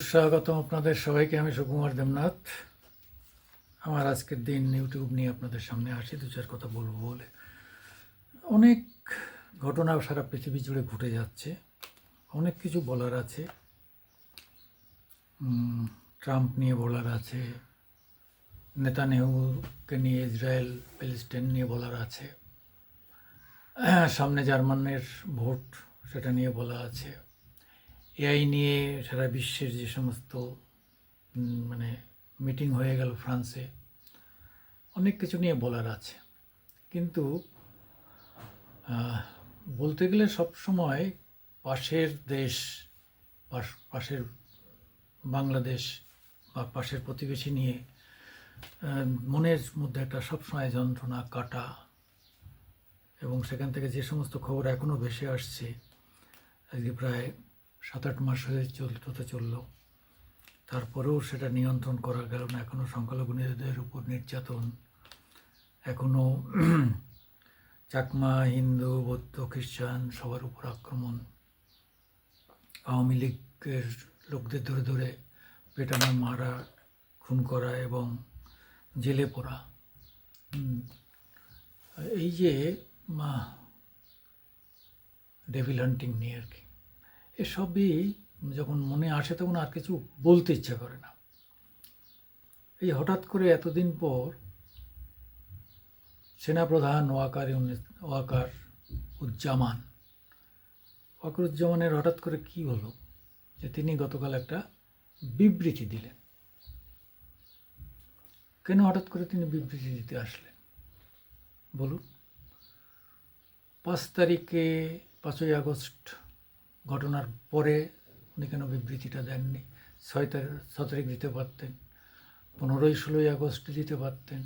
স্বাগতম আপনাদের সবাইকে। আমি সুকুমার দেবনাথ। আমার আজকের দিন ইউটিউব নিয়ে আপনাদের সামনে আসি, দু চার কথা বলব বলে। অনেক ঘটনা সারা পৃথিবী জুড়ে ঘটে যাচ্ছে। অনেক কিছু বলার আছে। ট্রাম্প নিয়ে বলার আছে। নেতানেহুকে নিয়ে, ইসরায়েল, প্যালেস্টাইন নিয়ে বলার আছে। সামনে জার্মানের ভোট, সেটা নিয়ে বলা আছে। এআই নিয়ে সারা বিশ্বের যে সমস্ত মানে মিটিং হয়ে গেল ফ্রান্সে, অনেক কিছু নিয়ে বলার আছে। কিন্তু বলতে গেলে সব সময় পাশের দেশ, পাশ- পাশের বাংলাদেশ বা পাশের প্রতিবেশী নিয়ে মনের মধ্যে একটা সবসময় যন্ত্রণা, কাটা এবং সেখান থেকে যে সমস্ত খবর এখনও ভেসে আসছে, আজকে প্রায় সাত আট মাস হয়ে চল হতে চলল। তারপরেও সেটা নিয়ন্ত্রণ করা গেল না এখনও সংখ্যালঘুদের উপর নির্যাতন। এখনও চাকমা, হিন্দু, বৌদ্ধ, খ্রিস্টান সবার উপর আক্রমণ। আওয়ামী লীগের লোকদের ধরে ধরে পেটানো, মারা, খুন করা এবং জেলে পড়া। এই যে, মা ডেভিল হান্টিং নিয়ে আর কি। এসবই যখন মনে আসে তখন আর কিছু বলতে ইচ্ছা করে না। এই হঠাৎ করে এতদিন পর সেনাপ্রধান ওয়াকার ওয়াকার উজ্জামান ওয়াকার উজ্জামানের হঠাৎ করে কি হলো যে তিনি গতকাল একটা বিবৃতি দিলেন। কেন হঠাৎ করে তিনি বিবৃতি দিতে আসলেন? বলুন। পাঁচ তারিখে পাঁচই আগস্ট ঘটনার পরে উনি কেন বিবৃতিটা দেননি? ছয় তারিখ ছ তারিখ দিতে পারতেন, পনেরোই ষোলোই আগস্ট দিতে পারতেন,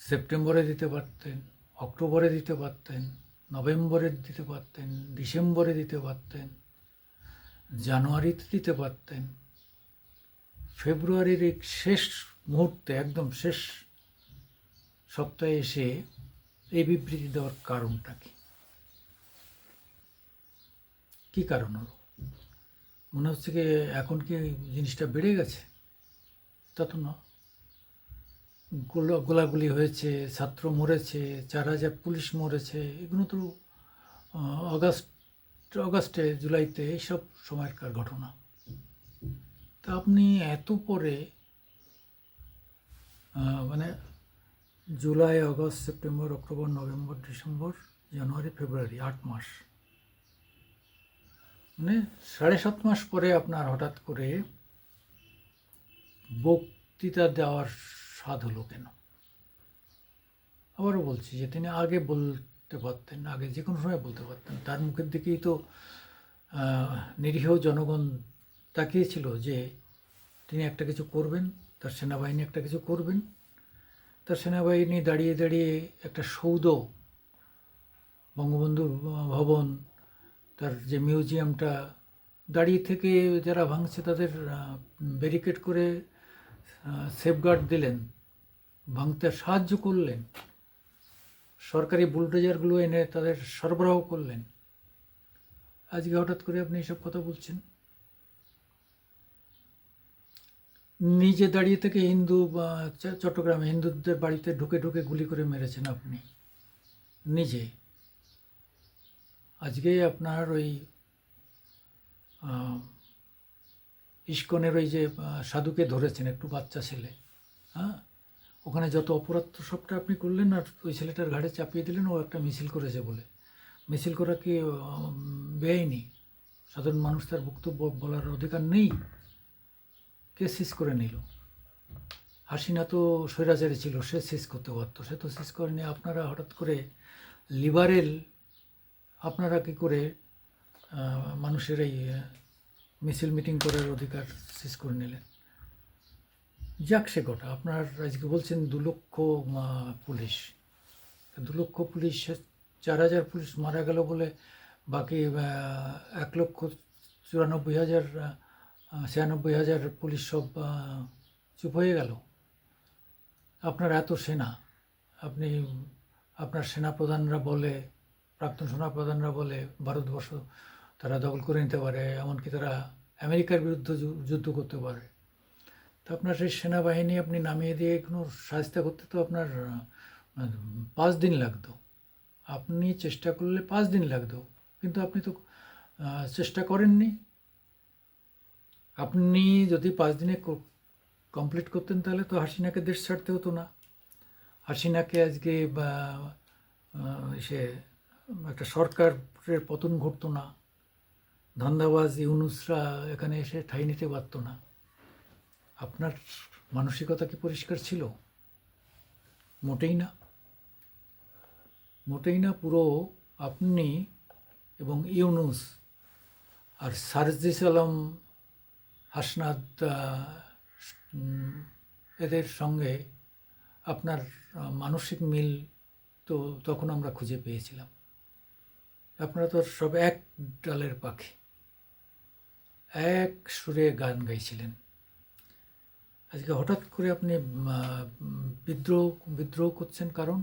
সেপ্টেম্বরে দিতে পারতেন, অক্টোবরে দিতে পারতেন, নভেম্বরে দিতে পারতেন, ডিসেম্বরে দিতে পারতেন, জানুয়ারিতে দিতে পারতেন, ফেব্রুয়ারির এই শেষ মুহূর্তে, একদম শেষ সপ্তাহে এসে এই বিবৃতি দেওয়ার কারণটা কি? কি কারণ হলো? মনে হচ্ছে কি এখন কি জিনিসটা বেড়ে গেছে? তা তো না। গোলা, গোলাগুলি হয়েছে, ছাত্র মরেছে, চার হাজার পুলিশ মরেছে, এগুলো তো অগাস্ট অগাস্টে জুলাইতে এইসব সময়কার ঘটনা। তা আপনি এত পরে মানে July, August, September, October, November, December, January, February, আট মাস মানে সাড়ে সাত মাস পরে আপনার হঠাৎ করে বক্তৃতা দেওয়ার স্বাদ হলো কেন? আবারও বলছি যে তিনি আগে বলতে পারতেন আগে যে কোনো সময় বলতে পারতেন। তার মুখের দিকেই তো নিরীহ জনগণ তাকিয়েছিল যে তিনি একটা কিছু করবেন, তার সেনাবাহিনী একটা কিছু করবেন। তার সেনাবাহিনী দাঁড়িয়ে দাঁড়িয়ে একটা সৌধ, বঙ্গবন্ধু ভবন তার যে মিউজিয়ামটা, দাঁড়িয়ে থেকে যারা ভাঙছে তাদের ব্যারিকেড করে সেফগার্ড দিলেন, ভাঙতে সাহায্য করলেন, সরকারি বুলডোজারগুলো এনে তাদের সরবরাহ করলেন। আজকে হঠাৎ করে আপনি এসব কথা বলছেন। নিজে দাঁড়িয়ে থেকে হিন্দু চট্টগ্রামে হিন্দুদের বাড়িতে ঢুকে ঢুকে গুলি করে মেরেছেন আপনি। নিজে। আজকে আপনার ওই ইস্কনের ওই যে সাধুকে ধরেছেন একটু বাচ্চা ছেলে হ্যাঁ? ওখানে যত অপরাধ সবটা আপনি করলেন আর ওই ছেলেটার ঘাড়ে চাপিয়ে দিলেন, ও একটা মিছিল করেছে বলে। মিছিল করা কি বেআইনি? সাধারণ মানুষ তার বক্তব্য বলার অধিকার নেই। কে সিজ করে নিল? হাসিনা তো স্বৈরাচারী ছিল, সে সিজ করতে পারতো। সে তো সিজ করেনি। আপনারা হঠাৎ করে লিবারেল আপনারা কি করে মানুষের এই মিছিল মিটিং করার অধিকার শেষ করে নিলেন? যাক সে কথা, আপনার আজকে বলছেন দু লক্ষ পুলিশ। দু লক্ষ পুলিশ, চার হাজার পুলিশ মারা গেল বলে বাকি এক লক্ষ চুরানব্বই হাজার ছিয়ানব্বই হাজার পুলিশ সব চুপ হয়ে গেল। আপনার এত সেনা, আপনি, আপনার সেনাপ্রধানরা বলে প্রাক্তন সোনা সেনাপ্রধানরা বলে, ভারতবর্ষ তারা দখল করে নিতে পারে, এমনকি তারা আমেরিকার বিরুদ্ধে যুদ্ধ করতে পারে। তো আপনার সেই সেনাবাহিনী আপনি নামিয়ে দিয়ে কোনো সাহায্য করতে তো আপনার, পাঁচ দিন লাগতো। আপনি চেষ্টা করলে পাঁচ দিন লাগতো, কিন্তু আপনি তো চেষ্টা করেননি। আপনি যদি পাঁচ দিনে কমপ্লিট করতেন তাহলে তো হাসিনাকে দেশ ছাড়তে হতো না। হাসিনাকে আজকে সে একটা সরকারের পতন ঘটতো না। ধান্দাবাজ ইউনুসরা এখানে এসে ঠাই নিতে পারতো না। আপনার মানসিকতা কি পরিষ্কার ছিল? মোটেই না। মোটেই না, পুরো আপনি এবং ইউনুস আর সারজিস আলম হাসনাদ এদের সঙ্গে আপনার মানসিক মিল তো তখন আমরা খুঁজে পেয়েছিলাম। আপনারা তো সব এক ডালের পাখি। এক সুরে গান গাইছিলেন। আজকে হঠাৎ করে আপনি বিদ্রোহ বিদ্রোহ করছেন কারণ?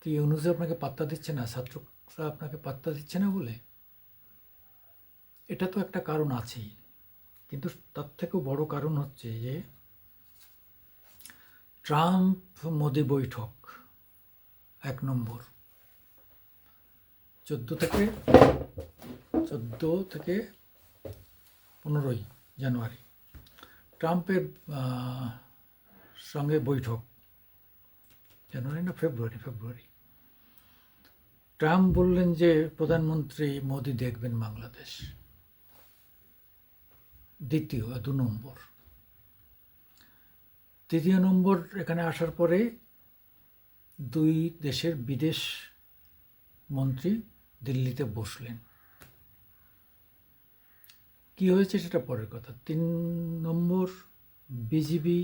কি অনুযায়ী আপনাকে পাত্তা দিচ্ছে না? ছাত্ররা আপনাকে পাত্তা দিচ্ছে না বলে? এটা তো একটা কারণ আছেই। কিন্তু তার থেকেও বড় কারণ হচ্ছে যে ট্রাম্প মোদি বৈঠক, এক নম্বর। চোদ্দ থেকে চোদ্দ থেকে পনেরোই জানুয়ারি। ট্রাম্পের সঙ্গে বৈঠক। জানুয়ারি না ফেব্রুয়ারি? ফেব্রুয়ারি। ট্রাম্প বললেন যে, প্রধানমন্ত্রী মোদি দেখবেন বাংলাদেশ। দ্বিতীয় দু নম্বর। তৃতীয় নম্বর এখানে আসার পরে দুই দেশের বিদেশ মন্ত্রী দিল্লিতে বসলেন। কি হয়েছে সেটা পরের কথা। তিন নম্বর বিজিবি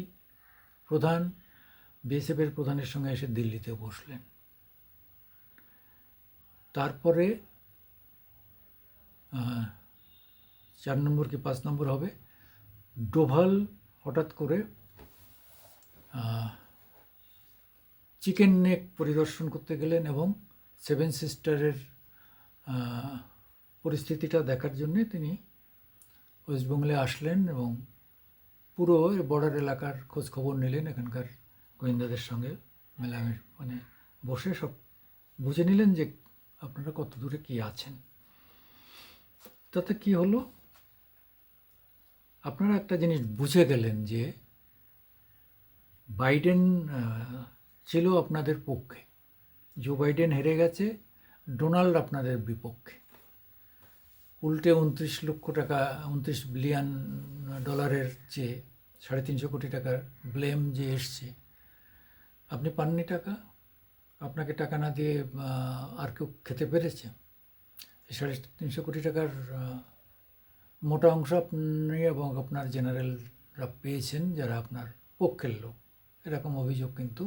প্রধান, বিএসএফের প্রধানের সঙ্গে এসে দিল্লিতে বসলেন। তারপরে চার নম্বর কি পাঁচ নম্বর হবে? ডোভাল হঠাৎ করে চিকেন নেক পরিদর্শন করতে গেলেন এবং সেভেন সিস্টারের পরিস্থিতিটা দেখার জন্যে তিনি ওয়েস্টবেঙ্গলে আসলেন এবং পুরো বর্ডার এলাকার খোঁজ খবর নিলেন এখানকার গোয়েন্দাদের সঙ্গে মেলামেশ মানে বসে সব বুঝে নিলেন যে আপনারা কত দূরে কী আছেন। তাতে কি হলো? আপনারা একটা জিনিস বুঝে গেলেন যে বাইডেন ছিল আপনাদের পক্ষে। জো বাইডেন হেরে গেছে ডোনাল্ড আপনাদের বিপক্ষে। উল্টে উনত্রিশ লক্ষ টাকা উনত্রিশ বিলিয়ন ডলারের যে সাড়ে তিনশো কোটি টাকার ব্লেম যে এসছে, আপনি পাননি টাকা? আপনাকে টাকা না দিয়ে আর কেউ খেতে পেরেছে? সাড়ে তিনশো কোটি টাকার মোটা অংশ আপনি এবং আপনার জেনারেলরা পেয়েছেন, যারা আপনার পক্ষের লোক। এরকম অভিযোগ কিন্তু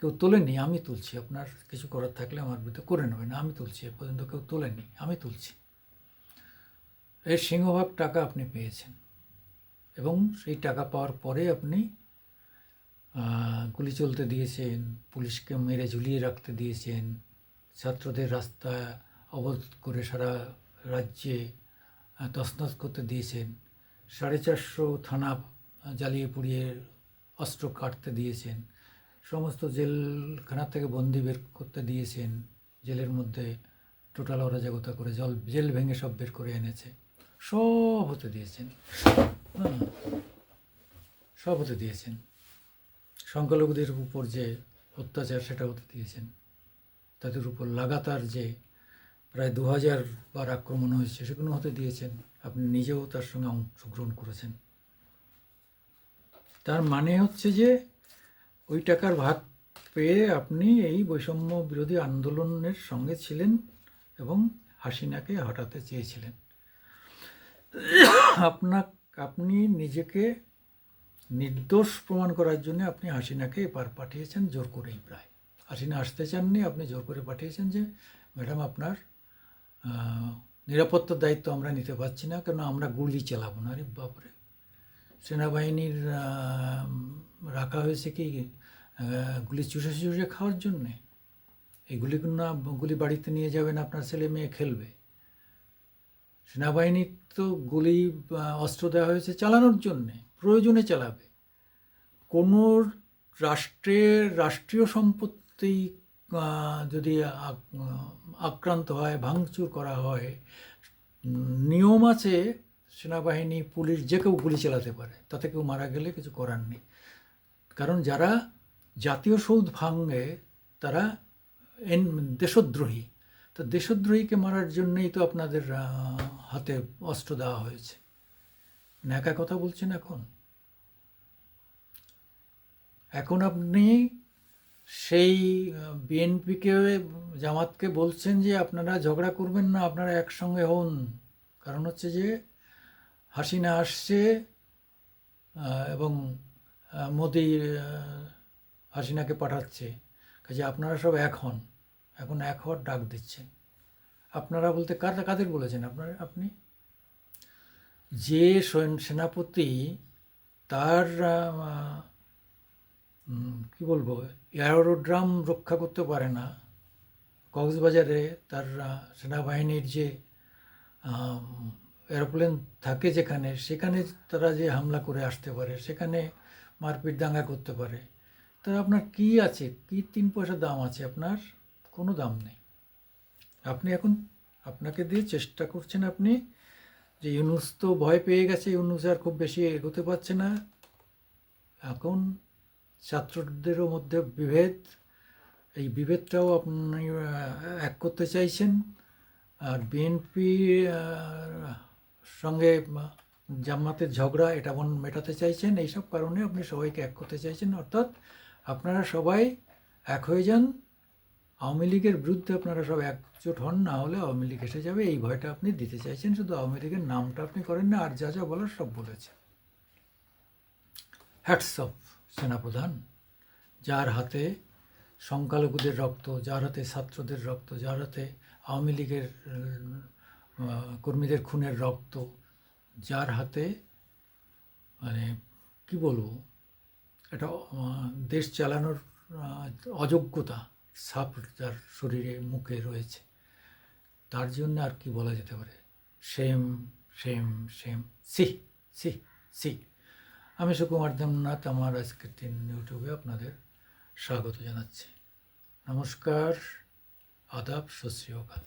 কেউ তোলেনি আমি তুলছি। আপনার কিছু করার থাকলে আমার বিরুদ্ধে করে নেবেন, আমি তুলছি, এ পর্যন্ত কেউ তোলেনি আমি তুলছি। এর সিংহভাগ টাকা আপনি পেয়েছেন এবং সেই টাকা পাওয়ার পরে আপনি গুলি চলতে দিয়েছেন, পুলিশকে মেরে ঝুলিয়ে রাখতে দিয়েছেন, ছাত্রদের রাস্তা অবরোধ করে সারা রাজ্যে তছনছ করতে দিয়েছেন, সাড়ে চারশো থানা জ্বালিয়ে পুড়িয়ে অস্ত্র কাটতে দিয়েছেন জেলখানা থেকে বন্দি বের করতে দিয়েছেন। জেলের মধ্যে টোটাল অরাজকতা করে জল, জেল ভেঙে সব বের করে এনেছে। সব হতে দিয়েছেন। সব হতে দিয়েছেন। সংখ্যালঘুদের উপর যে অত্যাচার, সেটা হতে দিয়েছেন। তাদের উপর লাগাতার যে প্রায় দু হাজার বার আক্রমণ হয়েছে, সেগুলো হতে দিয়েছেন। আপনি নিজেও তার সঙ্গে অংশগ্রহণ করেছেন। তার মানে হচ্ছে যে ওই টাকার ভাগ পেয়ে আপনি এই বৈষম্য বিরোধী আন্দোলনের সঙ্গে ছিলেন এবং হাসিনাকে হটাতে চেয়েছিলেন। আপনার আপনি নিজেকে নির্দোষ প্রমাণ করার জন্য আপনি হাসিনাকে এপার পাঠিয়েছেন জোর করেই প্রায়। হাসিনা আসতে চাননি, আপনি জোর করে পাঠিয়েছেন যে, ম্যাডাম, আপনার নিরাপত্তার দায়িত্ব আমরা নিতে পারছি না, কেন আমরা গুলি চালাবো না? আরে বাপরে। সেনাবাহিনীর রাখা হয়েছে কি? গুলি চুষে চুষে খাওয়ার জন্যে? এই না গুলি বাড়িতে নিয়ে যাবেন আপনার ছেলে মেয়ে খেলবে? সেনাবাহিনী তো গুলি অস্ত্র দেওয়া হয়েছে চালানোর জন্যে, প্রয়োজনে চালাবে। কোনো রাষ্ট্রের রাষ্ট্রীয় সম্পত্তি যদি আক্রান্ত হয়, ভাঙচুর করা হয়, নিয়ম আছে, সেনাবাহিনী, পুলিশ যে কেউ গুলি চালাতে পারে, তাতে কেউ মারা গেলে কিছু করার নেই। কারণ যারা জাতীয় সৌধ ভাঙে তারা এন দেশদ্রোহী। তো দেশদ্রোহীকে মারার জন্যই তো আপনাদের হাতে অস্ত্র দেওয়া হয়েছে। একা কথা বলছেন এখন? এখন আপনি সেই বিএনপিকে, জামাতকে বলছেন যে আপনারা ঝগড়া করবেন না, আপনারা একসঙ্গে হন। কারণ হচ্ছে যে হাসিনা আসছে এবং মোদি হাসিনাকে পাঠাচ্ছে। কাজে আপনারা সব এক হন। এখন এক হওয়ার ডাক দিচ্ছেন। আপনারা বলতে কার কাদের বলেছেন আপনার, আপনি? যে সৈন- সেনাপতি তার কি বলব এয়ারোড্রাম রক্ষা করতে পারে না। কক্সবাজারে তার সেনাবাহিনীর যে এরোপ্লেন থাকে যেখানে, সেখানে তারা যে হামলা করে আসতে পারে, সেখানে মারপিট দাঙ্গা করতে পারে। তা আপনার কি আছে? কি তিন পয়সা দাম আছে আপনার? কোনো দাম নেই। আপনি এখন আপনাকে দিয়ে চেষ্টা করছেন আপনি যে ইউনুস তো ভয় পেয়ে গেছে, ইউনুস আর খুব বেশি এগোতে পারছে না। এখন ছাত্রদেরও মধ্যে বিভেদ। এই বিভেদটাও আপনি এক করতে চাইছেন। আর বিএনপি সঙ্গে জামাতের ঝগড়া, এটা মেটাতে চাইছেন। এইসব কারণে আপনি সবাইকে এক করতে চাইছেন। অর্থাৎ আপনারা সবাই এক হয়ে যান। আওয়ামী লীগের বিরুদ্ধে আপনারা সব একজোট হন, না হলে আওয়ামী লীগ এসে যাবে। এই ভয়টা আপনি দিতে চাইছেন, শুধু আওয়ামী লীগের নামটা আপনি করেন না, আর যা যা বলার সব বলেছেন। হ্যাটস অফ সেনাপ্রধান। যার হাতে সংখ্যালঘুদের রক্ত, যার হাতে ছাত্রদের রক্ত, যার হাতে আওয়ামী লীগের কর্মীদের খুনের রক্ত, যার হাতে মানে কি বলব? আহ, দেশ চালানোর অযোগ্যতা সাপ যার শরীরে মুখে রয়েছে তার জন্য আর কি বলা যেতে পারে? সেম সেম সেম সি সি সি আমি সুকুমার দেবনাথ আমার আজকের দিন ইউটিউবে আপনাদের স্বাগত জানাচ্ছি। নমস্কার আদাব অকাল।